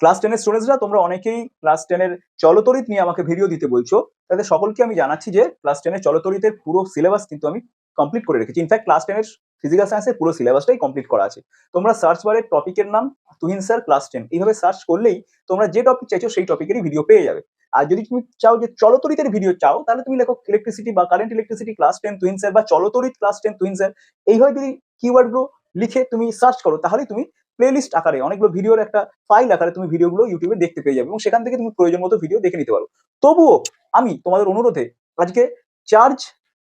Class টেনের স্টুডেন্টসরা তোমরা অনেকেই ক্লাস টেনের চলতরিত নিয়ে আমাকে ভিডিও দিতে বলছো। তাদের সকলকে আমি জানাচ্ছি যে ক্লাস টেনের চলতরিতের পুরো সিলেবাস কিন্তু আমি কমপ্লিট করে রেখেছি। ইনফ্যাক্ট ক্লাস টেনের ফিজিক্যাল সায়েন্সের পুরো সিলেবাসটাই কমপ্লিট করা আছে। তোমরা সার্চ বারে টপিকের নাম তুহিন স্যার ক্লাস টেন এইভাবে সার্চ করলেই তোমরা যে টপিক চাইছো, সেই টপিকেরই ভিডিও পেয়ে যাবে। আর যদি তুমি চাও যে চলতরিতের ভিডিও চাও, তাহলে তুমি লেখো ইলেকট্রিসিটি বা current electricity class ten Tuhin sir বা চলতরিত ক্লাস টেন তুহিন স্যার এইভাবে যদি কিওয়ার্ডগুলো লিখে তুমি সার্চ করো, তাহলেই তুমি প্লেলিস্ট আকারে অনেকগুলো ভিডিওর একটা ফাইল আকারে তুমি ভিডিওগুলো ইউটিউবে দেখতে পেয়ে যাবে এবং সেখান থেকে তুমি প্রয়োজন মতো ভিডিও দেখে নিতে পারো। তবুও আমি তোমাদের অনুরোধে আজকে চার্জ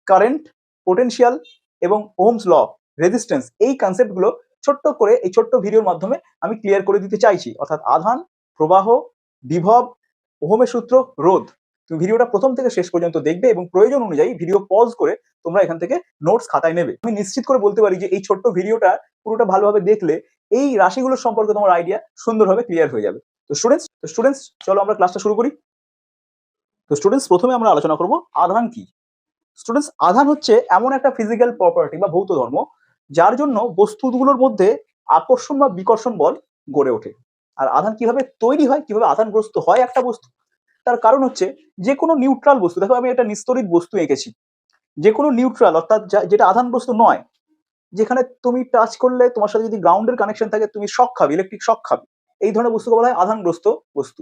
কারেন্ট পোটেনশিয়াল এবং ওমস ল রেজিস্ট্যান্স এই কনসেপ্টগুলো ছোট্ট করে, এই ছোট্ট ভিডিওর মাধ্যমে আমি ক্লিয়ার করে দিতে চাইছি। অর্থাৎ আধান, প্রবাহ, বিভব, ওহমের সূত্র, রোধ। তুমি ভিডিওটা প্রথম থেকে শেষ পর্যন্ত দেখবে এবং প্রয়োজন অনুযায়ী ভিডিও পজ করে তোমরা এখান থেকে নোটস খাতায় নেবে। আমি নিশ্চিত করে বলতে পারি যে এই ছোট্ট ভিডিওটা পুরোটা ভালোভাবে দেখলে এই রাশিগুলোর সম্পর্কে তোমার আইডিয়া সুন্দরভাবে ক্লিয়ার হয়ে যাবে। তো স্টুডেন্টস স্টুডেন্টস চলো আমরা ক্লাসটা শুরু করি। তো স্টুডেন্টস প্রথমে আমরা আলোচনা করব আধান কি? স্টুডেন্টস আধান হচ্ছে এমন একটা ফিজিক্যাল প্রপার্টি বা ভৌত ধর্ম যার জন্য বস্তুগুলোর মধ্যে আকর্ষণ বা বিকর্ষণ বল গড়ে ওঠে। আর আধান কীভাবে তৈরি হয়, কীভাবে আধানগ্রস্ত হয় একটা বস্তু? তার কারণ হচ্ছে যে কোনো নিউট্রাল বস্তু, দেখো আমি একটা নিস্তরিত বস্তু এঁকেছি। যে কোনো নিউট্রাল অর্থাৎ যেটা আধানগ্রস্ত নয়, যেখানে তুমি টাচ করলে তোমার সাথে যদি গ্রাউন্ডের কানেকশন থাকে, তুমি শক খাবে ইলেকট্রিক শক খাবে। এই ধরনের বস্তুকে বলা হয় আধানগ্রস্ত বস্তু।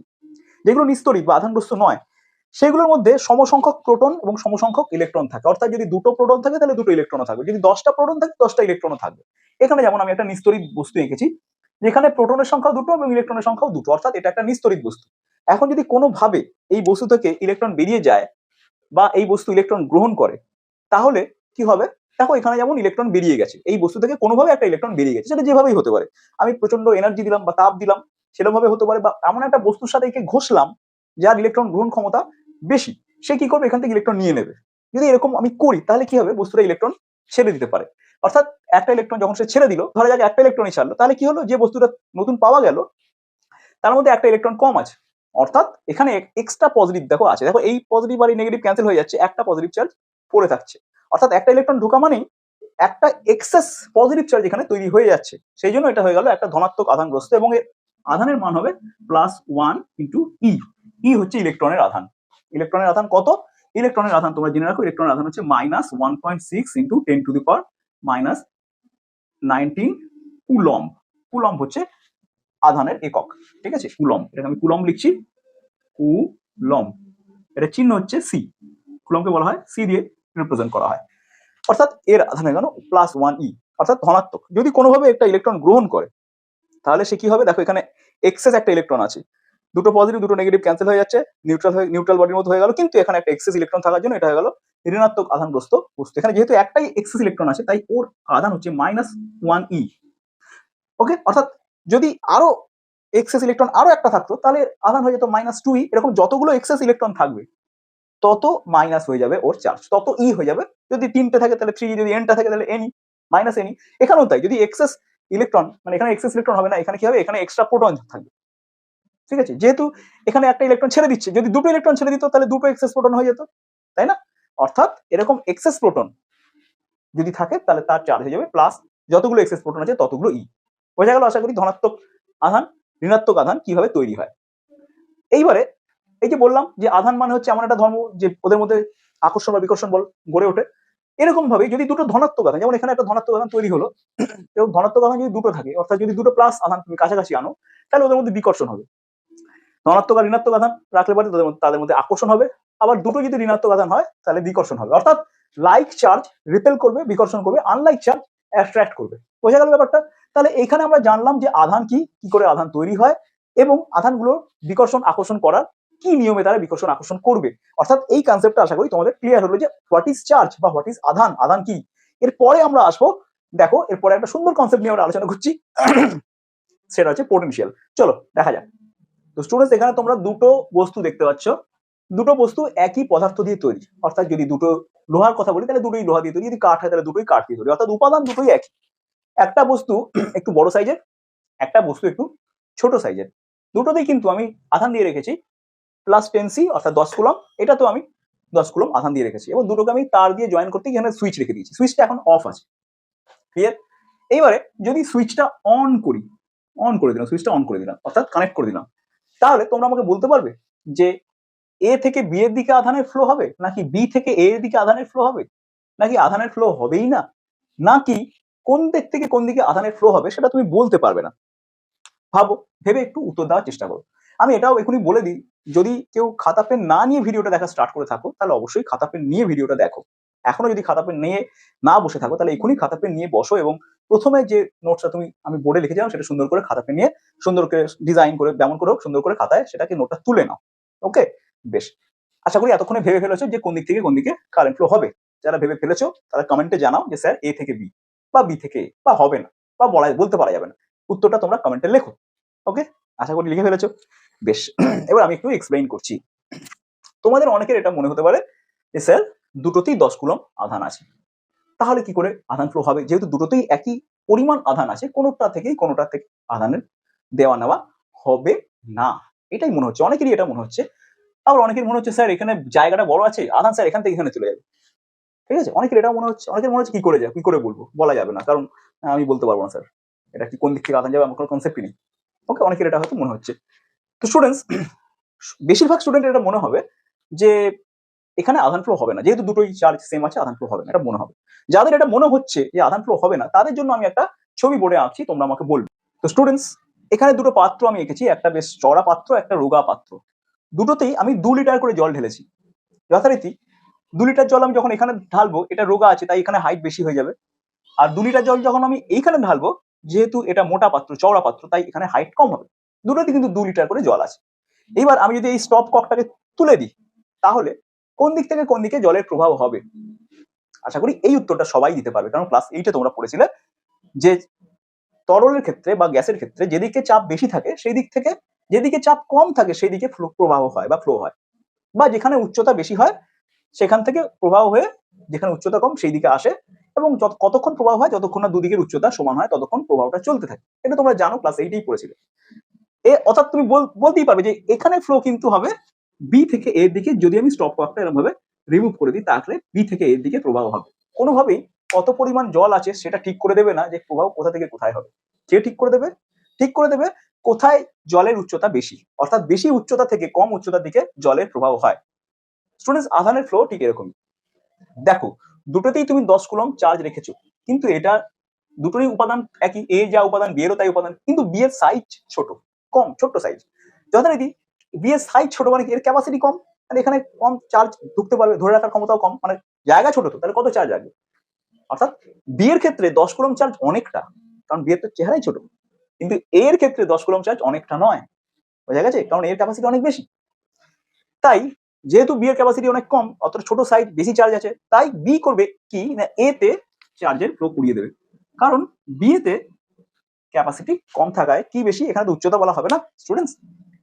যেগুলো নিস্তরিত বা আধানগ্রস্ত নয়, সেগুলোর মধ্যে সমসংখ্যক প্রোটন এবং সমসংখ্যক ইলেকট্রন থাকে। অর্থাৎ যদি দুটো প্রোটন থাকে, তাহলে দুটো ইলেকট্রনও থাকবে। যদি দশটা প্রোটন থাকে, দশটা ইলেকট্রনও থাকবে। এখানে যেমন আমি একটা নিস্তরিত বস্তু এঁকেছি, যেখানে প্রোটনের সংখ্যা দুটো এবং ইলেকট্রনের সংখ্যাও দুটো, অর্থাৎ এটা একটা নিস্তরিত বস্তু। এখন যদি কোনোভাবে এই বস্তু থেকে ইলেকট্রন বেরিয়ে যায় বা এই বস্তু ইলেকট্রন গ্রহণ করে, তাহলে কি হবে? দেখো, এখানে যেমন ইলেকট্রন বেরিয়ে গেছে, এই বস্তু থেকে কোনোভাবে একটা ইলেকট্রন বেরিয়ে গেছে, সেটা যেভাবেই হতে পারে। আমি প্রচণ্ড এনার্জি দিলাম বা তাপ দিলাম সেরকম ভাবে হতে পারে বা এমন একটা বস্তুর সাথে একে ঘষলাম, যার ইলেকট্রন গ্রহণ ক্ষমতা বেশি, সে কি করবে? এখান থেকে ইলেকট্রন নিয়ে নেবে। যদি এরকম আমি করি, তাহলে কি হবে? বস্তুটা ইলেকট্রন ছেড়ে দিতে পারে। অর্থাৎ একটা ইলেকট্রন যখন সে ছেড়ে দিল, ধরা যাক একটা ইলেকট্রনই ছাড়লো, তাহলে কি হলো? যে বস্তুটা নতুন পাওয়া গেল, তার মধ্যে একটা ইলেকট্রন কম আছে। অর্থাৎ এখানে এক্সট্রা পজিটিভ দেখো আছে। দেখো এই পজিটিভ আর এই নেগেটিভ ক্যান্সেল হয়ে যাচ্ছে, একটা পজিটিভ চার্জ পড়ে থাকছে। অর্থাৎ একটা ইলেকট্রন ঢোকা মানেই একটা এক্সেস পজিটিভ চার্জ এখানে তৈরি হয়ে যাচ্ছে। সেই জন্য এটা হয়ে গেল একটা ধনাত্মক আধানগ্রস্ত এবং এর আধানের মান হবে plus one into e e হচ্ছে ইলেকট্রনের আধান। ইলেকট্রনের আধান কত? ইলেকট্রনের আধান, তোমরা জেনে রাখো ইলেকট্রনের আধান হচ্ছে minus one point six into ten to the power minus nineteen coulomb coulomb হচ্ছে আধানের একক, ঠিক আছে? কুলম এটাকে আমি কুলম লিখছি। কুলম এটা চিহ্ন হচ্ছে সি কুলমকে বলা হয় সি দিয়ে রিপ্রেজেন্ট করা হয়। অর্থাৎ এর আধান হয়ে গেল প্লাস ওয়ান ই অর্থাৎ ধনাত্মক। যদি কোনোভাবে একটা ইলেকট্রন গ্রহণ করে, তাহলে সে কি হবে? দেখো এখানে এক্সেস একটা ইলেকট্রন আছে। দুটো পজিটিভ দুটো নেগেটিভ ক্যান্সেল হয়ে যাচ্ছে নিউট্রাল হয়ে নিউট্রাল বডির মধ্যে হয়ে গেল, কিন্তু এখানে একটা এক্সেস ইলেকট্রন থাকার জন্য এটা হয়ে গেল ঋণাত্মক আধানগ্রস্ত বস্তু। এখানে যেহেতু একটাই এক্সেস ইলেকট্রন আছে, তাই ওর আধান হচ্ছে মাইনাস ওয়ান ই ওকে অর্থাৎ যদি আরও এক্সেস ইলেকট্রন আরও একটা থাকতো, তাহলে আধান হয়ে যেত মাইনাস টু ই এরকম যতগুলো এক্সেস ইলেকট্রন থাকবে, তত মাইনাস হয়ে যাবে ওর চার্জ তত ই হয়ে যাবে। যদি তিনটে থাকে তাহলে থ্রি যদি এনটা থাকে তাহলে এনই মাইনাস এনই এখানেও তাই, যদি এক্সেস ইলেকট্রন মানে এখানে এক্সেস ইলেকট্রন হবে না, এখানে কি হবে? এখানে এক্সট্রা প্রোটন থাকবে। ঠিক আছে? যেহেতু এখানে একটা ইলেকট্রন ছেড়ে দিচ্ছে, যদি দুটো ইলেকট্রন ছেড়ে দিত, তাহলে দুটো এক্সেস প্রোটন হয়ে যেত, তাই না? অর্থাৎ এরকম এক্সেস প্রোটন যদি থাকে, তাহলে তার চার্জ হয়ে যাবে প্লাস যতগুলো এক্সেস প্রোটন আছে, ততগুলো ই বোঝা গেল, আশা করি ধনাত্মক আধান, ঋণাত্মক আধান কীভাবে তৈরি হয়? এইবারে এই যে বললাম যে আধান মানে হচ্ছে এমন একটা ধর্ম যে ওদের মধ্যে আকর্ষণ বা বিকর্ষণ বল গড়ে ওঠে। এরকম ভাবে যদি দুটো ধনাত্মক আধান, যেমন এখানে একটা ধনাত্মক আধান তৈরি হলো, এবং ধনাত্মক আধান যদি দুটো থাকে, অর্থাৎ যদি দুটো প্লাস আধান তুমি কাছাকাছি আনো, তাহলে ওদের মধ্যে বিকর্ষণ হবে। ধনাত্মক আর ঋণাত্মক আধান রাখলে পরে তাদের মধ্যে তাদের মধ্যে আকর্ষণ হবে। আবার দুটো যদি ঋণাত্মক আধান হয়, তাহলে বিকর্ষণ হবে। অর্থাৎ লাইক চার্জ রিপেল করবে, বিকর্ষণ করবে আনলাইক চার্জ অ্যাট্রাক্ট করবে। বোঝা গেল ব্যাপারটা? তাহলে এখানে আমরা জানলাম যে আধান কি কি করে আধান তৈরি হয় এবং আধানগুলোর বিকর্ষণ আকর্ষণ করার কি নিয়মে তারা বিকর্ষণ আকর্ষণ করবে। অর্থাৎ এই কনসেপ্টটা আশা করি তোমাদের ক্লিয়ার হলো যে হোয়াট ইজ চার্জ বা হোয়াট ইজ আধান আধান কি? এরপরে আমরা আসব, দেখো, এরপরে একটা সুন্দর কনসেপ্ট নিয়ে আমরা আলোচনা করছি, সেটা হচ্ছে পোটেনশিয়াল চলো, দেখা যাক। তো স্টুডেন্টস এখানে তোমরা দুটো বস্তু দেখতে পাচ্ছ। দুটো বস্তু একই পদার্থ দিয়ে তৈরি। অর্থাৎ যদি দুটো লোহার কথা বলি, তাহলে দুটোই লোহা দিয়ে তৈরি, যদি কাঠ হয়, তাহলে দুটোই কাঠ দিয়ে তৈরি। অর্থাৎ উপাদান দুটোই একই। একটা বস্তু একটু বড় সাইজের একটা বস্তু একটু ছোট সাইজের দুটোতেই কিন্তু আমি আধান দিয়ে রেখেছি প্লাস টেন সি অর্থাৎ দশ কুলম। এটা তো আমি দশ কুলম আধান দিয়ে রেখেছি এবং দুটোকে আমি তার দিয়ে জয়েন করতে এখানে সুইচ রেখে দিয়েছি। সুইচটা এখন অফ আছে। ক্লিয়ার এইবারে যদি সুইচটা অন করি অন করে দিলাম সুইচটা অন করে দিলাম, অর্থাৎ কানেক্ট করে দিলাম, তাহলে তোমরা আমাকে বলতে পারবে যে এ থেকে বি এর দিকে আধানের ফ্লো হবে? নাকি বি থেকে এ এর দিকে আধানের ফ্লো হবে? নাকি আধানের ফ্লো হবেই না? নাকি কোন দিক থেকে কোন দিকে আধানের ফ্লো হবে সেটা তুমি বলতে পারবে না। ভাবো, ভেবে একটু উত্তর দেওয়ার চেষ্টা করো। আমি এটাও এখনই বলে দিই, যদি কেউ খাতা পেন না নিয়ে ভিডিওটা দেখা স্টার্ট করে থাকো, তাহলে অবশ্যই খাতা পেন নিয়ে ভিডিওটা দেখো। এখনও যদি খাতা পেন নিয়ে না বসে থাকো, তাহলে এখনই খাতা পেন নিয়ে বসো এবং প্রথমে যে নোটসটা তুমি, আমি বোর্ডে লিখে যাও সেটা সুন্দর করে খাতা পেন নিয়ে, সুন্দর করে ডিজাইন করে, যেমন করে সুন্দর করে খাতায় সেটাকে নোটটা তুলে নাও। ওকে বেশ। আশা করি এতক্ষণে ভেবে ফেলেছো যে কোন দিক থেকে কোন দিকে কারেন্ট ফ্লো হবে। যারা ভেবে ফেলেছো, তারা কমেন্টে জানাও যে, স্যার এ থেকে বি বা বি থেকে, বা হবে না, বা বলা, বলতে পারা যাবে না। উত্তরটা তোমরা কমেন্টে লেখো ওকে আশা করি লিখে ফেলেছো। বেশ, এবার আমি একটু এক্সপ্লেইন করছি। তোমাদের অনেকের এটা মনে হতে পারে যে, স্যার, দুটোতেই দশ কুলম আধান আছে। তাহলে কি করে আধান ফ্লো হবে? যেহেতু দুটোতেই একই পরিমাণ আধান আছে, কোনোটা থেকেই কোনোটা থেকে আধানের দেওয়া নেওয়া হবে না। এটাই মনে হচ্ছে, অনেকেরই এটা মনে হচ্ছে। আবার অনেকের মনে হচ্ছে, স্যার, এখানে জায়গাটা বড় আছে, আধান, স্যার, এখান থেকে এখানে চলে যাবে। ঠিক আছে? অনেকের এটা মনে হচ্ছে, অনেকের মনে হচ্ছে কি করে যাবে কি করে বলব? বলা যাবে না, কারণ আমি বলতে পারব না স্যার এটা কি কোন দিক থেকে আধান যাবে? আমার কোনো কনসেপ্টই নেই। ওকে অনেকের এটা হয়তো মনে হচ্ছে। তো স্টুডেন্টস বেশিরভাগ স্টুডেন্টের এটা মনে হবে যে, এখানে আধান ফ্লো হবে না। যেহেতু দুটোই চার্জ সেম আছে, আধান ফ্লো হবে না, এটা মনে হবে। যাদের এটা মনে হচ্ছে যে আধান ফ্লো হবে না, তাদের জন্য আমি একটা ছবি বোর্ডে আঁকছি, তোমরা আমাকে বলবে। তো স্টুডেন্টস এখানে দুটো পাত্র আমি এঁকেছি, একটা বেশ চড়া পাত্র, একটা রোগা পাত্র। দুটোতেই আমি দু লিটার করে জল ঢেলেছি। যথারীতি দু লিটার জল আমি যখন এখানে ঢালবো, এটা রোগা আছে, তাই এখানে হাইট বেশি হয়ে যাবে। আর দু লিটার জল যখন আমি এইখানে ঢালবো, যেহেতু এটা মোটা পাত্র, চওড়া পাত্র, তাই এখানে হাইট কম হবে। দুটোতে কিন্তু দু লিটার করে জল আছে। এবার আমি যদি এই স্টপ ককটাকে তুলে দিই, তাহলে কোন দিক থেকে কোন দিকে জলের প্রভাব হবে? আশা করি এই উত্তরটা সবাই দিতে পারবে, কারণ ক্লাস এইটে তোমরা পড়েছিলে যে তরলের ক্ষেত্রে বা গ্যাসের ক্ষেত্রে যেদিকে চাপ বেশি থাকে, সেই দিক থেকে যেদিকে চাপ কম থাকে, সেই দিকে প্রবাহ হয় বা ফ্লো হয়। বা যেখানে উচ্চতা বেশি হয় সেখান থেকে প্রবাহ হয়ে যেখানে উচ্চতা কম সেই দিকে আসে এবং কতক্ষণ প্রবাহ হয়, যতক্ষণ না দুদিকের উচ্চতা সমান হয়, ততক্ষণ প্রবাহটা চলতে থাকে। এটা তোমরা জানো ক্লাস এইটেই পড়েছিলে। এ অর্থাৎ তুমি বল- বলতেই পারবে যে এখানে ফ্লো কিন্তু হবে বি থেকে এর দিকে যদি আমি স্টপ ওয়ার্কটা এরকম ভাবে রিমুভ করে দিই, তাহলে বি থেকে এর দিকে প্রবাহ হবে। কোনোভাবেই কত পরিমাণ জল আছে সেটা ঠিক করে দেবে না যে প্রবাহ কোথা থেকে কোথায় হবে। কে ঠিক করে দেবে? ঠিক করে দেবে কোথায় জলের উচ্চতা বেশি। অর্থাৎ বেশি উচ্চতা থেকে কম উচ্চতার দিকে জলের প্রবাহ হয়। স্টুডেন্টস আধানের ফ্লো ঠিক এরকমই দেখো, দুটোতেই তুমি দশ কুলম চার্জ রেখেছো, কিন্তু এটা দুটোরই উপাদান একই এ যা উপাদান বি এরও তাই উপাদান, কিন্তু বি এর সাইজ ছোট, কম, ছোট্ট সাইজ যথারীতি বি এর সাইজ ছোট মানে এর ক্যাপাসিটি কম মানে এখানে কম চার্জ ঢুকতে পারবে, ধরে রাখার ক্ষমতাও কম মানে জায়গা ছোট তো, তাহলে কত চার্জ রাখবে অর্থাৎ বি এর ক্ষেত্রে দশ কুলম চার্জ অনেকটা, কারণ বি এর তো চেহারাই ছোট, কিন্তু এর ক্ষেত্রে দশ কুলম চার্জ অনেকটা নয়। বোঝা গেছে? কারণ এর ক্যাপাসিটি অনেক বেশি। তাই যেহেতু বি এর ক্যাপাসিটি অনেক কম অত ছোট সাইজ বেশি চার্জ আছে, তাই বি করবে কি? না এ তে চার্জের ফ্লো কুড়িয়ে দেবে। কারণ বি তে ক্যাপাসিটি কম থাকায় কি বেশি? এখানে তো উচ্চতা বলা হবে না স্টুডেন্টস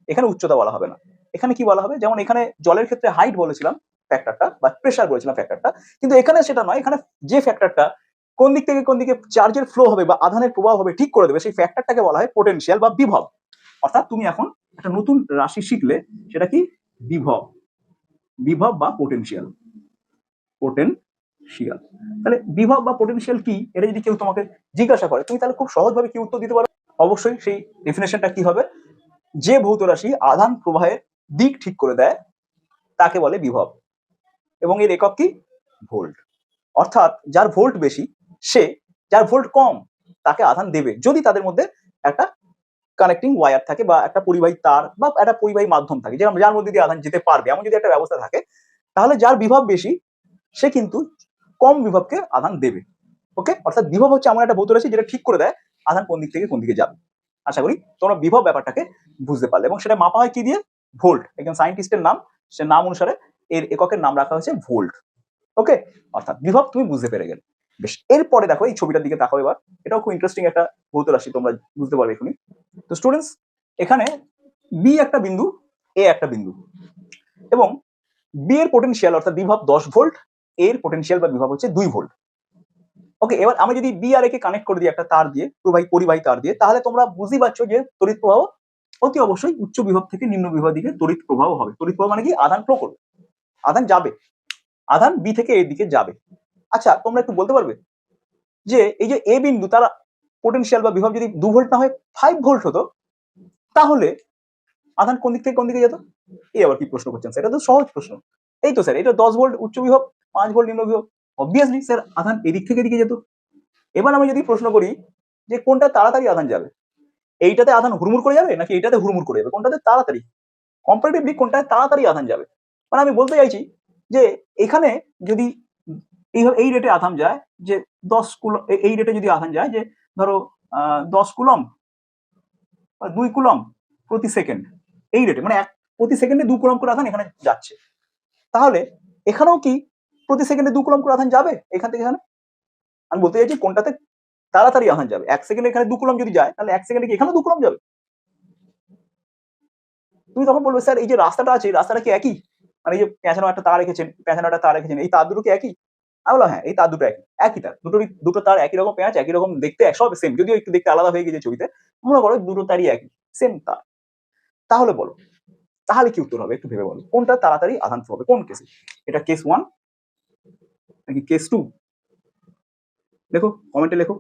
এখানে উচ্চতা বলা হবে না। এখানে কি বলা হবে? যেমন এখানে জলের ক্ষেত্রে হাইট বলেছিলাম ফ্যাক্টরটা বা প্রেসার বলেছিলাম ফ্যাক্টরটা কিন্তু এখানে সেটা নয়, এখানে যে ফ্যাক্টরটা কোন দিক থেকে কোন দিকে চার্জের ফ্লো হবে বা আধানের প্রবাহ হবে ঠিক করে দেবে, সেই ফ্যাক্টরটাকে বলা হয় পোটেনশিয়াল বা বিভব। অর্থাৎ তুমি এখন একটা নতুন রাশি শিখলে, সেটা কি? বিভব। বিভব বা পোটেনশিয়াল পোটেনশিয়াল তাহলে বিভব বা পোটেনশিয়াল কি? এটা যদি কেউ তোমাকে জিজ্ঞাসা করে, তুমি তাহলে খুব সহজভাবে কি উত্তর দিতে পারো? অবশ্যই সেই ডেফিনেশনটা কি হবে? যে ভৌত রাশি আধান প্রবাহের দিক ঠিক করে দেয়, তাকে বলে বিভব। এবং এর একক কি? ভোল্ট। অর্থাৎ যার ভোল্ট বেশি, সে, যার ভোল্ট কম, তাকে আধান দেবে। যদি তাদের মধ্যে একটা কানেক্টিং ওয়্যার থাকে বা একটা পরিবাহী তার বা একটা পরিবাহী মাধ্যম থাকে, যেমন যার মধ্যে দিয়ে আধান যেতে পারবে, এমন যদি একটা ব্যবস্থা থাকে, তাহলে যার বিভব বেশি, সে কিন্তু কম বিভবকে আধান দেবে ওকে অর্থাৎ বিভব হচ্ছে এমন একটা ভৌত রাশি যেটা ঠিক করে দেয় আধান কোন দিক থেকে কোন দিকে যাবে। আশা করি তোমরা বিভব ব্যাপারটাকে বুঝতে পারলে এবং সেটা মাপা হয় কি দিয়ে? ভোল্ট, একজন সায়েন্টিস্টের নাম, সে নাম অনুসারে এর এককের নাম রাখা হয়েছে ভোল্ট ওকে অর্থাৎ বিভব তুমি বুঝতে পেরে গেলে। বেশ, এরপরে দেখো এই ছবিটার দিকে তাকাও এবার, এটাও খুব ইন্টারেস্টিং একটা ভৌত রাশি তোমরা বুঝতে পারবে এখনই। তো স্টুডেন্টস এখানে বি একটা বিন্দু এ একটা বিন্দু এবং বি এর পোটেনশিয়াল অর্থাৎ বিভব দশ ভোল্ট এর পোটেনশিয়াল বা বিভব হচ্ছে দুই ভোল্ট ওকে এবার আমি যদি বি আর একে কানেক্ট করে দিই একটা তার দিয়ে, প্রবাহী, পরিবাহী তার দিয়ে, তাহলে তোমরা বুঝতেই পারছ যে তড়িৎ প্রবাহ অতি অবশ্যই উচ্চ বিভব থেকে নিম্ন বিভব দিকে তড়িৎ প্রবাহ হবে। তড়িৎ প্রবাহ মানে কি? আধান ফ্লো করবে। আধান যাবে। আধান বি থেকে এর দিকে যাবে। আচ্ছা তোমরা একটু বলতে পারবে যে এই যে এ বিন্দু, তার পোটেনশিয়াল বা বিভব যদি দু ভোল্ট না হয় ফাইভ ভোল্ট হতো, তাহলে আধান কোন দিক থেকে কোন দিকে যেত? এই আবার কি প্রশ্ন করছেন স্যার? এটা তো সহজ প্রশ্ন। এই তো স্যার, এটা দশ ভোল্ট উচ্চ বিভব, পাঁচ ভোল্ট নিম্ন বিভব অবভিয়াসলি স্যার আধান এদিক থেকে এদিকে যেত। এবার আমি যদি প্রশ্ন করি যে কোনটা তাড়াতাড়ি আধান যাবে? এইটাতে আধান হুড়মুড় করে যাবে নাকি এইটাতে হুড়মুড় করে যাবে? কোনটাতে তাড়াতাড়ি? কম্পারেটিভলি কোনটায় তাড়াতাড়ি আধান যাবে? মানে আমি বলতে চাইছি যে এখানে যদি এইভাবে এই রেটে আধান যায়, যে দশ কুলম এই রেটে যদি আধান যায়, যে ধরো দশ কুলম দুই কুলম প্রতি সেকেন্ড। এই রেটে মানে এক, প্রতি সেকেন্ডে দু কুলম করে আধান এখানে যাচ্ছে। তাহলে এখানেও কি প্রতি সেকেন্ডে দু কুলম করে আধান যাবে? এখান থেকে এখানে? আমি বলতে চাইছি কোনটাতে তাড়াতাড়ি আধান যাবে। এক সেকেন্ডে এখানে দু কুলম যদি যায়, তাহলে এক সেকেন্ডে কি এখানেও দু কুলম যাবে? তুমি তখন বলবে, স্যার, এই যে রাস্তাটা আছে, রাস্তাটা কি একই? মানে এই যে পেঁচানো একটা তার রেখেছেন পেঁচানো একটা তার রেখেছেন, এই তার দুটো কি একই? আমি বললাম হ্যাঁ এই তার দুটো একই একই তার। দুটোরই, দুটো তার একই রকম পেঁয়াজ একই রকম দেখতে সব সেম যদিও একটু দেখতে আলাদা হয়ে গেছে ছবিতে, মনে করো দুটো তারই একই সেম তার। তাহলে বলো, তাহলে কি উত্তর হবে? একটু ভেবে বলো, কোনটা তাড়াতাড়ি আধান হবে? কোন কেসে এটা কেস ওয়ান নাকি কেস টু লেখো কমেন্টে লেখো।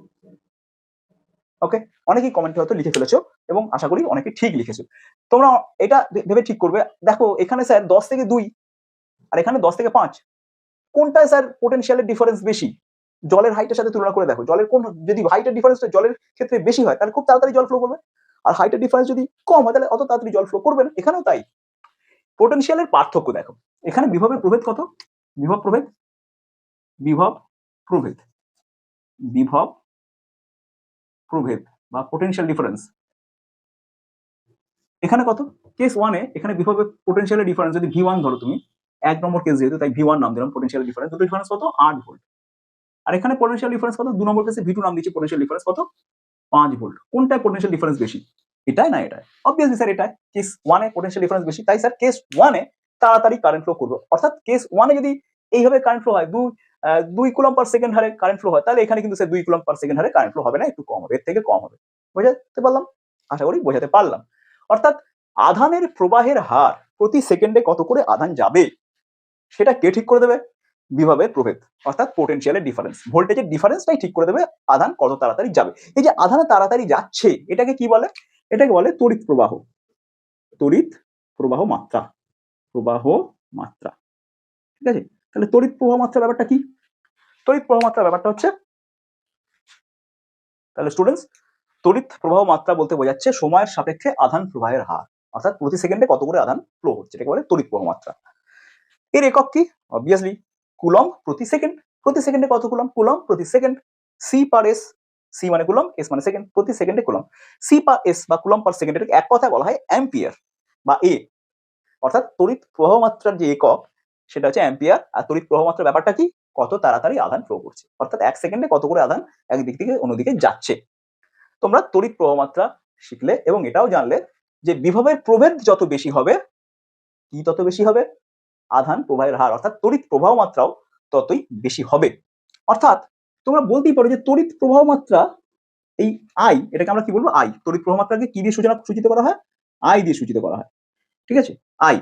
ওকে অনেকেই কমেন্টে হয়তো লিখে ফেলেছো এবং আশা করি অনেকে ঠিক লিখেছো। তোমরা এটা ভেবে ঠিক করবে। দেখো, এখানে স্যার দশ থেকে দুই, আর এখানে দশ থেকে পাঁচ। কোনটায় স্যার পোটেনশিয়ালের ডিফারেন্স বেশি? জলের হাইটের সাথে তুলনা করে দেখো। জলের কোন যদি হাইটের ডিফারেন্সটা জলের ক্ষেত্রে বেশি হয়, তাহলে খুব তাড়াতাড়ি জল ফ্লো করবে। আর হাইটের ডিফারেন্স যদি কম হয়, তাহলে অত তাড়াতাড়ি জল ফ্লো করবে না। এখানেও তাই। পোটেনশিয়ালের পার্থক্য দেখো। এখানে বিভবের প্রভেদ কত? বিভব প্রভেদ? বিভব প্রভেদ। বিভব প্রভেদ বা পোটেনশিয়াল ডিফারেন্স এখানে কত? কেস ওয়ানে এখানে বিভবের পোটেনশিয়াল ডিফারেন্স যদি ভি ওয়ান ধরো তুমি এক নম্বর কেস যেহেতু, তাই ভি ওয়ান নাম দিলাম পোটেনশিয়াল ডিফারেন্স দুটো ডিফারেন্স কত? আট ভোল্ট আর এখানে পোটেনশিয়াল ডিফারেন্স কত? দু নম্বর কেসে ভি টু নাম দিচ্ছি পোটেনশিয়াল ডিফারেন্স কত? পাঁচ ভোল্ট কোনটা পোটেনশিয়াল ডিফারেন্স বেশি? এটাই না এটাই? অবভিয়াসলি স্যার এটাই। কেস ওয়ানে পোটেনশিয়াল ডিফারেন্স বেশি। তাই স্যার কেস ওয়ানে তাড়াতাড়ি কারেন্ট ফ্লো করবে। অর্থাৎ কেস ওয়ানে যদি এইভাবে কারেন্ট ফ্লো হয় দুই দুই কুলম পার সেকেন্ড হারে কারেন্ট ফ্লো হয়, তাহলে এখানে কিন্তু স্যার দুই কুলম পার সেকেন্ড হারে কারেন্ট ফ্লো হবে না, একটু কম হবে, এর থেকে কম হবে। বোঝাতে পারলাম? আশা করি বোঝাতে পারলাম। অর্থাৎ আধানের প্রবাহের হার প্রতি সেকেন্ডে কত করে আধান যাবে? সেটা কে ঠিক করে দেবে? বিভবের প্রভেদ, অর্থাৎ পোটেনশিয়ালের ডিফারেন্স ভোল্টেজের ডিফারেন্সটাই ঠিক করে দেবে আধান কত তাড়াতাড়ি যাবে। এই যে আধানে তাড়াতাড়ি যাচ্ছে, এটাকে কি বলে? এটাকে বলে তড়িৎ প্রবাহ। তড়িৎ প্রবাহ মাত্রা। প্রবাহ মাত্রা। ঠিক আছে? তাহলে তড়িৎ প্রবাহ মাত্রা ব্যাপারটা কি? তড়িৎ প্রবাহ মাত্রা ব্যাপারটা হচ্ছে, তাহলে স্টুডেন্টস তড়িৎ প্রবাহ মাত্রা বলতে বোঝাচ্ছে সময়ের সাপেক্ষে আধান প্রবাহের হার। অর্থাৎ প্রতি সেকেন্ডে কত করে আধান ফ্লো হচ্ছে? এটাকে বলে তড়িৎ প্রবাহ মাত্রা। এর একক কি? অবভিয়াসলি কুলম প্রতি সেকেন্ড প্রতি সেকেন্ডে কত কুলম কুলম প্রতি second C per S C মানে কুলম এস মানে সেকেন্ড প্রতি সেকেন্ডে কুলম সি পার এস বা কুলম পার সেকেন্ড এক কথায় বলা হয় অ্যাম্পিয়ার বা এ অর্থাৎ তড়িৎ প্রবাহ মাত্রার যে একক, সেটা হচ্ছে অ্যাম্পিয়ার আর তড়িৎ প্রবাহ মাত্রার ব্যাপারটা কি? কত তাড়াতাড়ি আধান ফ্লো করছে। অর্থাৎ এক সেকেন্ডে কত করে আধান একদিক থেকে অন্যদিকে যাচ্ছে। তোমরা তড়িৎ প্রবাহমাত্রা শিখলে এবং এটাও জানলে যে বিভবের প্রভেদ যত বেশি হবে, কি তত বেশি হবে? আধান প্রবাহের হার, অর্থাৎ তড়িৎ প্রবাহ মাত্রাও ততই বেশি হবে। অর্থাৎ তোমরা বলতেই পারো যে তড়িৎ প্রবাহ মাত্রা এই আই এটাকে আমরা কি বলব? আই তড়িৎ প্রবাহ মাত্রাকে কি দিয়ে সূচনা সূচিত করা হয়? আই দিয়ে সূচিত করা হয়। ঠিক আছে? আই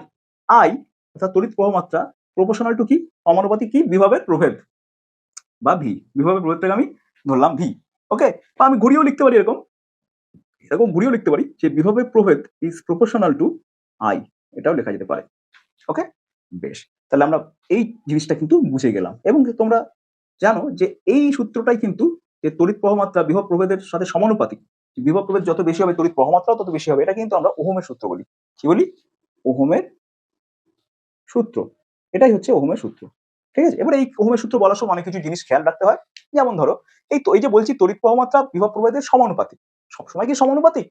আই অর্থাৎ তড়িৎ প্রবাহ মাত্রা প্রপোর্শনাল টু কি? অমানুপাতিক কি? বিভবের প্রভেদ। বা ভি বিভবের প্রভেদটাকে আমি ধরলাম ভি ওকে বা আমি ঘুরিয়েও লিখতে পারি এরকম। এরকম ঘুরিয়েও লিখতে পারি যে বিভবের প্রভেদ ইজ প্রপোর্শনাল টু আই এটাও লেখা যেতে পারে। ওকে বেশ। তাহলে আমরা এই জিনিসটা কিন্তু বুঝে গেলাম। এবং তোমরা জানো যে এই সূত্রটাই কিন্তু যে তড়িৎ প্রবাহ মাত্রা বিভব প্রভেদের সাথে সমানুপাতিক। বিভব প্রভেদ যত বেশি হবে তড়িৎ প্রবাহ মাত্রাও তত বেশি হবে। এটা কিন্তু আমরা ওহমের সূত্র বলি। কি বলি? ওহমের সূত্র। এটাই হচ্ছে ওহমের সূত্র। ঠিক আছে? এবার এই ওহমের সূত্র বলার সময় অনেক কিছু জিনিস খেয়াল রাখতে হয়। যেমন ধরো, এই তো এই যে বলছি তড়িৎ প্রহমাত্রা বিভব প্রভেদের সমানুপাতিক। সবসময় কি সমানুপাতিক?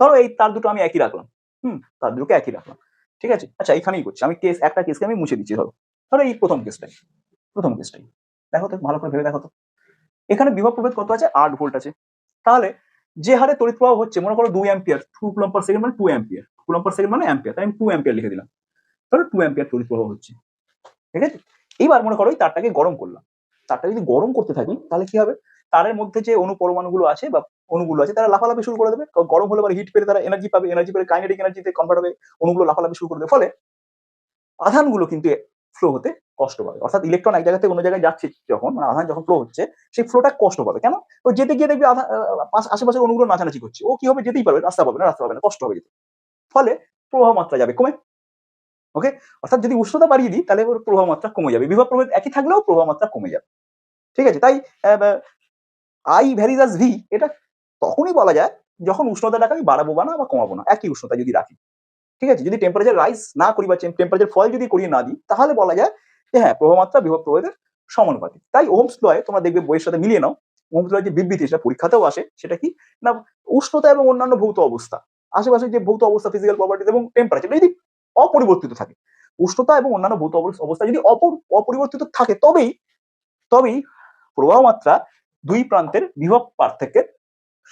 ধরো এই তার দুটো আমি একই রাখলাম। হুম, তার দুটোকে একই রাখলাম। ঠিক আছে? আচ্ছা এখানেই করছি। আমি কেস একটা কেসকে আমি মুছে দিচ্ছি, ধরো। ধরো এই প্রথম কেসটাই প্রথম কেসটাই দেখো তো, ভালো করে ভেবে দেখো তো। এখানে বিভব প্রভেদ কত আছে? আট ভোল্ট আছে। তাহলে, যে হারে তড়িৎ প্রবাহ হচ্ছে, মনে করো দুই ampere two coulomb per second মানে two ampere coulomb per second মানে অ্যাম্পিয়ার তাই আমি টু অ্যাম্পিয়ার লিখে দিলাম। তাহলে টু অ্যাম্পিয়ার তড়িৎ প্রবাহ হচ্ছে। ঠিক আছে? এইবার মনে করো এই তারটাকে গরম করলাম। তারটা যদি গরম করতে থাকি, তাহলে কি হবে? তারের মধ্যে যে অনু পরমাণুগুলো আছে বা অণুগুলো আছে, তারা লাফালাফি শুরু করে দেবে। গরম হলে হিট পেলে তারা এনার্জি পাবে এনার্জি পেলে কাইনেটিক এনার্জিতে কনভার্ট হবে, অণুগুলো লাফালাফি শুরু করে দেবে। ফলে আধানগুলো কিন্তু ফ্লো হতে কষ্ট পাবে। অর্থাৎ ইলেকট্রন এক জায়গা থেকে অন্য জায়গায় যাচ্ছে যখন মানে আধান যখন ফ্লো হচ্ছে, সেই ফ্লোটা কষ্ট পাবে। কেন ও যেতে গিয়ে দেখবি আধা পাশ- আশেপাশের অনুগুলো নাচানাচি করছে। ও কি হবে? যেতেই পারবে, রাস্তা পাবে না, রাস্তা পাবে না, কষ্ট হবে যেতে। ফলে প্রবাহ মাত্রা যাবে কমে। ওকে অর্থাৎ যদি উষ্ণতা বাড়িয়ে দিই, তাহলে ওর প্রবাহ মাত্রা কমে যাবে। বিভব প্রভেদ একই থাকলেও প্রবাহ মাত্রা কমে যাবে। ঠিক আছে? তাই আই ভ্যারিজ ভ্যারিজাস ভি এটা তখনই বলা যায় যখন উষ্ণতাটাকে আমি বাড়াবো না, বা কমাবো না, একই উষ্ণতা যদি রাখি। ঠিক আছে? যদি টেম্পারেচার রাইজ না করি বা টেম্পারেচার ফল যদি করিয়ে না দিই, তাহলে বলা যায় যে হ্যাঁ প্রবাহ মাত্রা বিভব প্রভেদের সমানুপাতিক। তাই ওহমস লয় তোমরা দেখবে বইয়ের সাথে মিলিয়ে নাও। ওহমস লয় যে বিবৃতি, সেটা পরীক্ষাতেও আসে, সেটা কি? না, উষ্ণতা এবং অন্যান্য ভৌত অবস্থা আশেপাশে যে ভৌত অবস্থা ফিজিক্যাল প্রপার্টিজ এবং টেম্পারেচার যদি অপরিবর্তিত থাকে, উষ্ণতা এবং অন্যান্য ভৌত অবস- অবস্থা যদি অপরিবর্তিত থাকে, তবেই তবেই প্রবাহ মাত্রা দুই প্রান্তের বিভব পার্থক্যের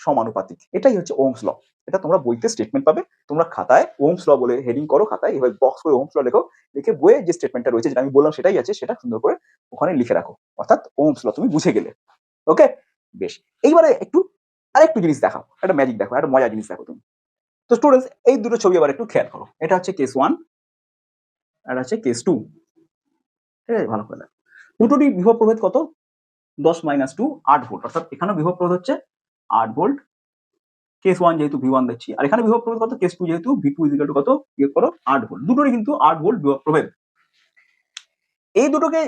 সমানুপাতিক। এটাই হচ্ছে ওমস ল এটা তোমরা বইতে স্টেটমেন্ট পাবে। তোমরা খাতায় ওমস ল বলে হেডিং করো, খাতায় এভাবে বক্স করে ওমস ল লেখো। লিখে বইয়ে যে স্টেটমেন্টটা রয়েছে, যেটা আমি বললাম সেটাই আছে, সেটা সুন্দর করে ওখানে লিখে রাখো। অর্থাৎ ওমস ল তুমি বুঝে গেলে। ওকে বেশ। এইবারে একটু আরেকটু জিনিস দেখাও। একটা ম্যাজিক দেখো, একটা মজার জিনিস দেখো তুমি। তো স্টুডেন্টস এই দুটো ছবি আবার একটু খেয়াল করো। এটা হচ্ছে কেস ওয়ান আর হচ্ছে কেস টু ঠিক আছে? ভালো করে দেখো। দুটোটি বিভব প্রভেদ কত? দশ মাইনাস টু আট ভোল্ট অর্থাৎ এখানে বিভব প্রভেদ হচ্ছে আট ভোল্ট কেস ওয়ান যেহেতু ভি ওয়ান দেখছি, আর এখানে বিভব প্রভেদ কত? কেস টু যেহেতু V two is equal to কত? বিয়োগ করো আট ভোল্ট দুটোরই কিন্তু আট ভোল্ট বিভব প্রভেদ। এই দুটোকে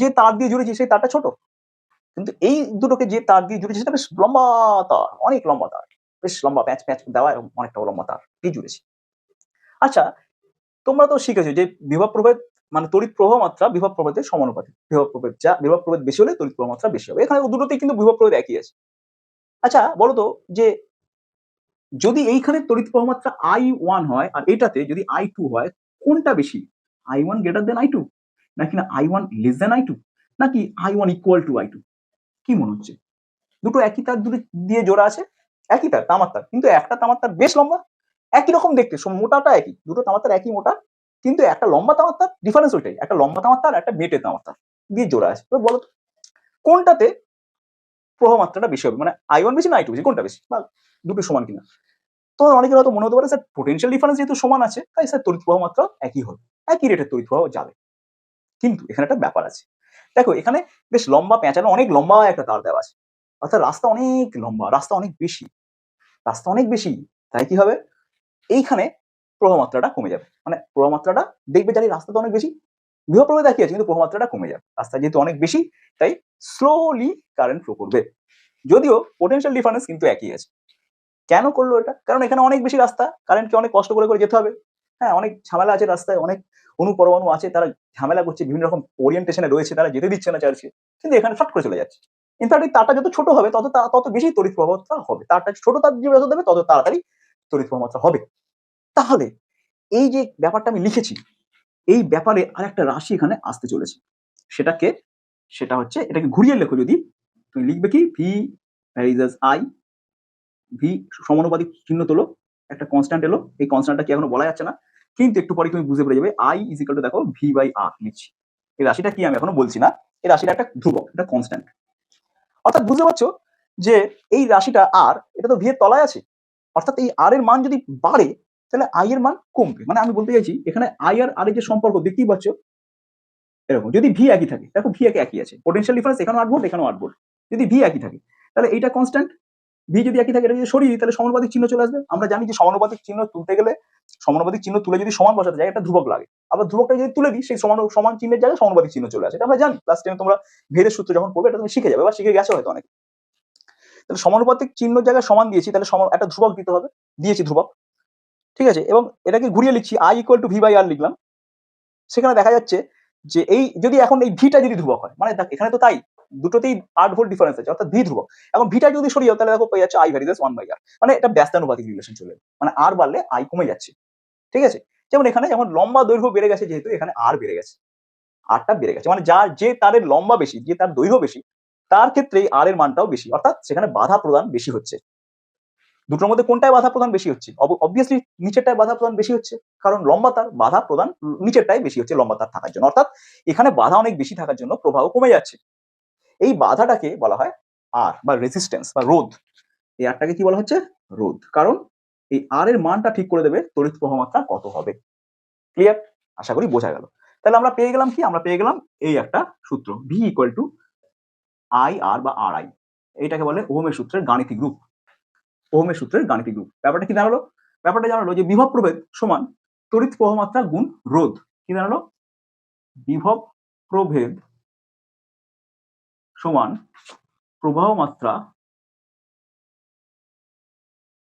যে তার দিয়ে জুড়েছি, সেই তারটা ছোট। কিন্তু এই দুটোকে যে তার দিয়ে জুড়েছি, সেটা বেশ লম্বা তার, অনেক লম্বা তার। বেশ লম্বা প্যাঁচ প্যাঁচ দেওয়া অনেকটা লম্বা তার দিয়ে জুড়েছি। আচ্ছা তোমরা তো শিখেছো যে বিভব প্রভেদ মানে তড়িৎ প্রবাহ মাত্রা বিভব প্রভেদের সমানুপাতিক। বিভব প্রভেদ যা, বিভব প্রভেদ বেশি হলে তড়িৎ প্রবাহ মাত্রা বেশি হবে। এখানে দুটোতেই কিন্তু বিভব প্রভেদ একই আছে। আচ্ছা বলো তো যে যদি এইখানে তড়িৎ প্রবাহ মাত্রা আই ওয়ান হয় আর এটাতে যদি আই টু হয়, কোনটা বেশি? I one greater than I two নাকি না I one less than I two নাকি I one equal to I two কি মনে হচ্ছে? দুটো একই তার দুটো দিয়ে জোড়া আছে? একই তার তামার কিন্তু একটা তামার বেশ লম্বা। একই রকম দেখতে মোটাটা একই। দুটো তামার একই মোটা। কিন্তু একটা লম্বা তামার তার ডিফারেন্স ওইটাই। একটা লম্বা তামার তার একটা মেটে তামার তার দিয়ে জোড়া আছে। এবার বলো তো, কোনটাতে প্রবাহ মাত্রাটা বেশি হবে? মানে আই ওয়ান বেশি না আই টু বেশি? কোনটা বেশি? বা দুটো সমান কিনা? তোমার অনেকের হয়তো মনে হতে পারে স্যার পোটেনশিয়াল ডিফারেন্স যেহেতু সমান আছে তাই স্যার তড়িৎ প্রবাহ মাত্রা একই হবে। একই রেটের তড়িৎ প্রবাহ যাবে। কিন্তু এখানে একটা ব্যাপার আছে। দেখো এখানে বেশ লম্বা পেঁচানো অনেক লম্বা একটা তার দেওয়া আছে। অর্থাৎ রাস্তা অনেক লম্বা রাস্তা অনেক বেশি। রাস্তা অনেক বেশি তাই কি হবে? এইখানে প্রবাহ মাত্রাটা কমে যাবে। মানে প্রবাহ মাত্রাটা দেখবে জানি রাস্তা তো অনেক বেশি প্রবাহ একই আছে কিন্তু প্রবাহমাত্রাটা কমে যাবে। রাস্তা যেহেতু অনেক বেশি, তাই স্লোলি কারেন্ট ফ্লো করবে। যদিও পোটেনশিয়াল ডিফারেন্স কিন্তু একই আছে। কেন করল এটা? কারণ এখানে অনেক বেশি রাস্তা কারেন্টকে অনেক কষ্ট করে করে যেতে হবে। হ্যাঁ অনেক ঝামেলা আছে রাস্তায়, অনেক অনু পরমাণু আছে, তারা ঝামেলা করছে, বিভিন্ন রকম ওরিয়েন্টেশনে রয়েছে, তারা যেতে দিচ্ছে না চার্চে, কিন্তু এখানে ফট করে চলে যাচ্ছে। ইনফ্যাক্ট এই তারটা যত ছোট হবে, তত তত বেশি তড়িৎ প্রবাহটা হবে। তারটা ছোট তার যে যত দেবে, তত তাড়াতাড়ি তড়িৎ প্রবাহটা হবে। তাহলে এই যে ব্যাপারটা আমি লিখেছি, এই ব্যাপারে আর একটা রাশি এখানে আসতে চলেছে। সেটাকে, সেটা হচ্ছে, এটাকে ঘুরিয়ে লেখো যদি। তুমি লিখবে কি? ভি ভ্যারিজাস আই ভি সমানুপাতিক চিহ্ন তোলো, একটা কনস্ট্যান্ট এলো, এই কনস্ট্যান্টটা কি এখনও বলা যাচ্ছে না? কিন্তু একটু পরে তুমি বুঝতে পেরে যাবে আই ইজিক্যাল টু দেখো ভি বাই আর লিখছি। এই রাশিটা কি আমি এখনও বলছি না, এই রাশিটা একটা ধ্রুবক এটা কনস্ট্যান্ট অর্থাৎ বুঝতে পারছ যে এই রাশিটা আর এটা তো ভি এর তলায় আছে। অর্থাৎ এই আর এর মান যদি বাড়ে তাহলে আই এর মান কমবে। মানে আমি বলতে চাইছি এখানে আই আর আর যে সম্পর্ক দেখতেই পাচ্ছ? এরকম যদি ভি একই থাকে দেখো ভি একে একই আছে। পোটেনশিয়াল ডিফারেন্স এখানেও আট ভোল্ট এখানেও আট ভোল্ট। যদি ভি একই থাকে তাহলে এইটা কনস্ট্যান্ট ভি যদি একই থাকে এটা যদি সরিয়ে দিই, তাহলে সমানুপাতিক চিহ্ন চলে আসবে। আমরা জানি যে সমানুপাতিক চিহ্ন তুলতে গেলে সমানুপাতিক চিহ্ন তুলে যদি সমান বসাতে যায় একটা ধ্রুবক লাগে। আবার ধ্রুবকটা যদি তুলে দিই সেই সমান সমান চিহ্নের জায়গায় সমানুপাতিক চিহ্ন চলে আসে। এটা আমরা জানি ক্লাস টেনে তোমরা ভেদের সূত্র যখন পড়বে এটা তুমি শিখে যাবে বা শিখে গেছো হয়তো অনেক। তাহলে সমানুপাতিক চিহ্ন জায়গায় সমান দিয়েছি তাহলে সমান একটা ধ্রুবক দিতে হবে। দিয়েছি ধ্রুবক। ঠিক আছে? এবং এটাকে ঘুরিয়ে লিখছি I equal to V by R লিখলাম। সেখানে দেখা যাচ্ছে যে এই, যদি এখন এই ভিটা যদি ধ্রুবক হয় মানে এখানে তো তাই, দুটোতেই আট ভোল্ট ডিফারেন্স আছে, অর্থাৎ ভি ধ্রুবক। এখন ভিটা যদি সরিয়ে তাহলে দেখো পেয়ে যাচ্ছে I varies one by R মানে এটা ব্যস্তানুপাতিক রিলেশন চলে মানে আর বাড়লে আই কমে যাচ্ছে। ঠিক আছে? যেমন এখানে, যেমন লম্বা দৈর্ঘ্য বেড়ে গেছে যেহেতু, এখানে আর বেড়ে গেছে। আরটা বেড়ে গেছে। মানে যার যে তারের লম্বা বেশি, যে তার দৈর্ঘ্য বেশি, তার ক্ষেত্রে আর এর মানটাও বেশি। অর্থাৎ সেখানে বাধা প্রদান বেশি হচ্ছে। দুটোর মধ্যে কোনটায় বাধা প্রদান বেশি হচ্ছে? অবভিয়াসলি নিচেরটায় বাধা প্রদান বেশি হচ্ছে। কারণ লম্বা তার বাধা প্রদান নিচেরটাই বেশি হচ্ছে লম্বা তার থাকার জন্য। অর্থাৎ এখানে বাধা অনেক বেশি থাকার জন্য প্রবাহ কমে যাচ্ছে। এই বাধাটাকে বলা হয় আর বা রেজিস্ট্যান্স বা রোধ। এই আরটাকে কি বলা হচ্ছে? রোধ। কারণ এই আর এর মানটা ঠিক করে দেবে তড়িৎ প্রবাহ মাত্রা কত হবে। ক্লিয়ার আশা করি বোঝা গেল। তাহলে আমরা পেয়ে গেলাম কি? আমরা পেয়ে গেলাম এই একটা সূত্র। V equal to I R বা আর আই এইটাকে বলে ওহমের সূত্রের গাণিতিক রূপ। ওহমের সূত্রের গাণিতিক রূপ। ব্যাপারটা কি দাঁড়াল? ব্যাপারটা জানালো যে বিভব প্রভেদ সমান তড়িৎ প্রবাহমাত্রা গুণ রোধ। কি দাঁড়াল? বিভব প্রভেদ সমান প্রবাহ মাত্রা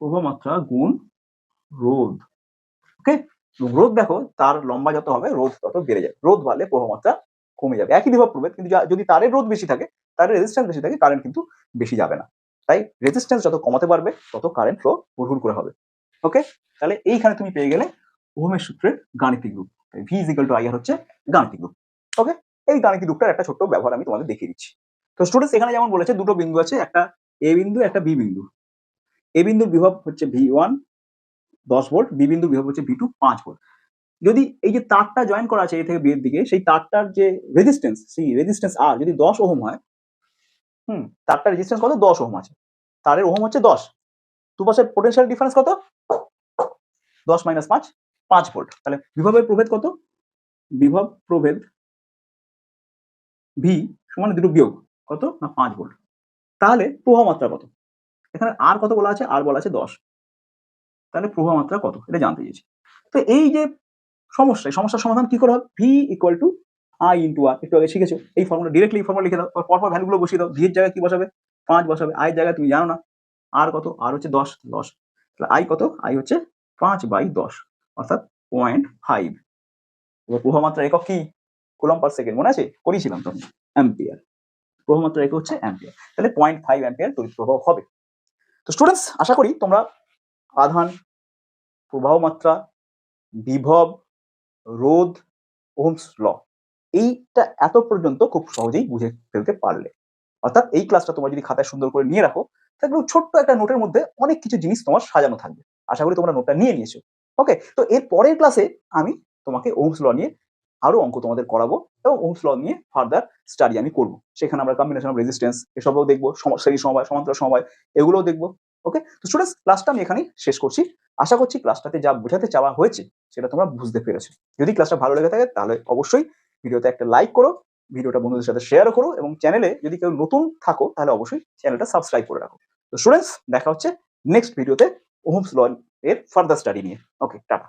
প্রবাহ মাত্রা গুণ রোধ। ওকে? রোধ দেখো, তার লম্বা যত হবে, রোধ তত বেড়ে যাবে। রোধ বাড়লে প্রবাহ মাত্রা কমে যাবে। একই বিভব প্রভেদ, কিন্তু যদি তারের রোধ বেশি থাকে, তারের রেজিস্ট্যান্স বেশি থাকে কারেন্ট কিন্তু বেশি যাবে না। তাই রেজিস্ট্যান্স যত কমাতে পারবে, তত কারেন্ট ফ্লো হুড়হুড় করে হবে। ওকে তাহলে এইখানে তুমি পেয়ে গেলে ওহমের সূত্রের গাণিতিক রূপ। V is equal to I R হচ্ছে গাণিতিক রূপ। ওকে এই গাণিতিক রূপটার একটা ছোট্ট ব্যবহার আমি তোমাদের দেখিয়ে দিচ্ছি। তো স্টুডেন্টস এখানে যেমন বলেছে, দুটো বিন্দু আছে, একটা এ বিন্দু, একটা বি বিন্দু। এ বিন্দুর বিভব হচ্ছে ভি ওয়ান দশ ভোল্ট বি বিন্দুর বিভব হচ্ছে ভি টু পাঁচ ভোল্ট যদি এই যে তারটা জয়েন করা আছে এ থেকে বি এর দিকে, সেই তারটার যে রেজিস্ট্যান্স সেই রেজিস্ট্যান্স আর যদি দশ ওহম হয় হুম তারটার রেজিস্ট্যান্স কত? দশ ওহম আছে। তারের ওহম হচ্ছে দশ। দুপাশের পোটেনশিয়াল ডিফারেন্স কত? দশ মাইনাস পাঁচ পাঁচ ভোল্ট তাহলে বিভবের প্রভেদ কত? বিভব প্রভেদ ভি সমান দুটো বিয়োগ। কত? না, পাঁচ ভোল্ট তাহলে প্রবাহ মাত্রা কত? এখানে আর কত বলা আছে? আর বলা আছে দশ। তাহলে প্রবাহ মাত্রা কত? এটা জানতে চেয়েছি। তো এই যে সমস্যা সমস্যার সমাধান কি করে হবে? V equal to I into R একটু আগে শিখেছো? এই ফর্মুলা ডিরেক্টলি ফর্মুলা লিখে দাও পরপর ভ্যালুগুলো বসিয়ে দাও ভির জায়গায় কি বসাবে? পাঁচ বসাবে। আয়ের জায়গায় তুমি জানো না। আর কত? আর হচ্ছে দশ দশ। তাহলে আই কত? আই হচ্ছে পাঁচ বাই দশ, অর্থাৎ পয়েন্ট ফাইভ এবার প্রবাহ মাত্রা একক কি? কুলম পার সেকেন্ড মনে আছে? করিয়েছিলাম তখন অ্যাম্পিয়ার প্রবাহ মাত্রা একক হচ্ছে অ্যাম্পিয়ার তাহলে পয়েন্ট ফাইভ অ্যাম্পিয়ার তড়িৎ প্রবাহ হবে। তো স্টুডেন্টস আশা করি তোমরা আধান প্রবাহ মাত্রা বিভব, রোধ, ওহমস ল এইটা এত পর্যন্ত খুব সহজেই বুঝে ফেলতে পারলে। অর্থাৎ এই ক্লাসটা তোমরা যদি খাতায় সুন্দর করে নিয়ে রাখো, তাহলে ছোট্ট একটা নোটের মধ্যে অনেক কিছু জিনিস তোমার সাজানো থাকবে। আশা করি তোমরা নোটটা নিয়ে নিয়েছো। ওকে তো এর পরের ক্লাসে আমি তোমাকে ওহমস ল নিয়ে আরও অঙ্ক তোমাদের করাবো এবং ওহমস ল নিয়ে ফার্দার স্টাডি আমি করব। সেখানে আমরা কম্বিনেশন অফ রেজিস্ট্যান্স এসবও দেখব শ্রেণি সমবায়, সমান্তরাল সমবায়, এগুলোও দেখব। ওকে তো স্টুডেন্টস ক্লাসটা আমি এখানেই শেষ করছি। আশা করছি ক্লাসটাতে যা বোঝাতে চাওয়া হয়েছে, সেটা তোমরা বুঝতে পেরেছ। যদি ক্লাসটা ভালো লেগে থাকে, তাহলে অবশ্যই ভিডিওতে একটা লাইক করো, ভিডিওটা বন্ধুদের সাথে শেয়ারও করো এবং চ্যানেলে যদি কেউ নতুন থাকো, তাহলে অবশ্যই চ্যানেলটা সাবস্ক্রাইব করে রাখো। তো স্টুডেন্টস দেখা হচ্ছে নেক্সট ভিডিওতে ওহমস ল এর ফার্দার স্টাডি নিয়ে। Okay tata.